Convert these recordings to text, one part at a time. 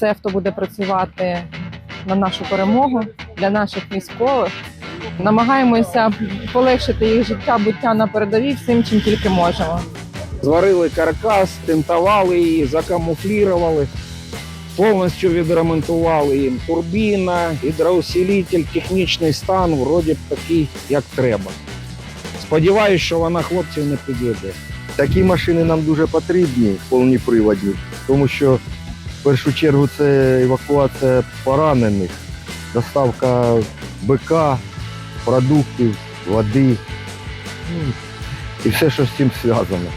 це авто буде працювати на нашу перемогу для наших військових. Намагаємося полегшити їх життя, буття на передовій всім, чим тільки можемо. Зварили каркас, тентували її, закамуфлірували, повністю відремонтували їм турбіна, гідроусилитель, технічний стан, вроді такий, як треба. Сподіваюсь, що вона хлопців не підійде. Такі машини нам дуже потрібні, повніприводні, тому що першу чергу це евакуація поранених, доставка БК, продуктів, води ну, і все, що з цим зв'язано.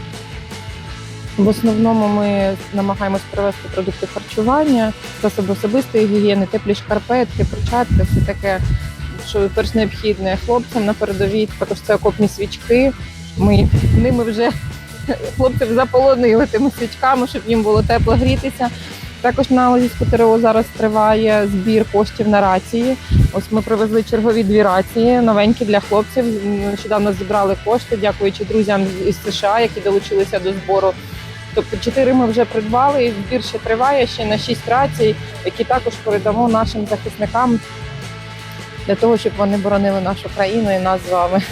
В основному ми намагаємось привезти продукти харчування, засоби особистої гігієни, теплі шкарпетки, перчатки, все таке, що перш необхідне хлопцям на передовій. Також це окопні свічки. Ми ними вже хлопців заполонили тими свічками, щоб їм було тепло грітися. Також на Лозівську зараз триває збір коштів на рації. Ось ми привезли чергові дві рації, новенькі для хлопців. Нещодавно зібрали кошти, дякуючи друзям із США, які долучилися до збору. Тобто чотири ми вже придбали, і збір ще триває ще на шість рацій, які також передамо нашим захисникам для того, щоб вони боронили нашу країну і нас з вами.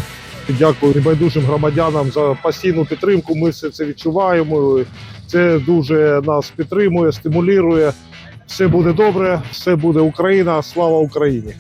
Дякую небайдужим громадянам за постійну підтримку. Ми все це відчуваємо. Це дуже нас підтримує, стимулює. Все буде добре, все буде Україна. Слава Україні!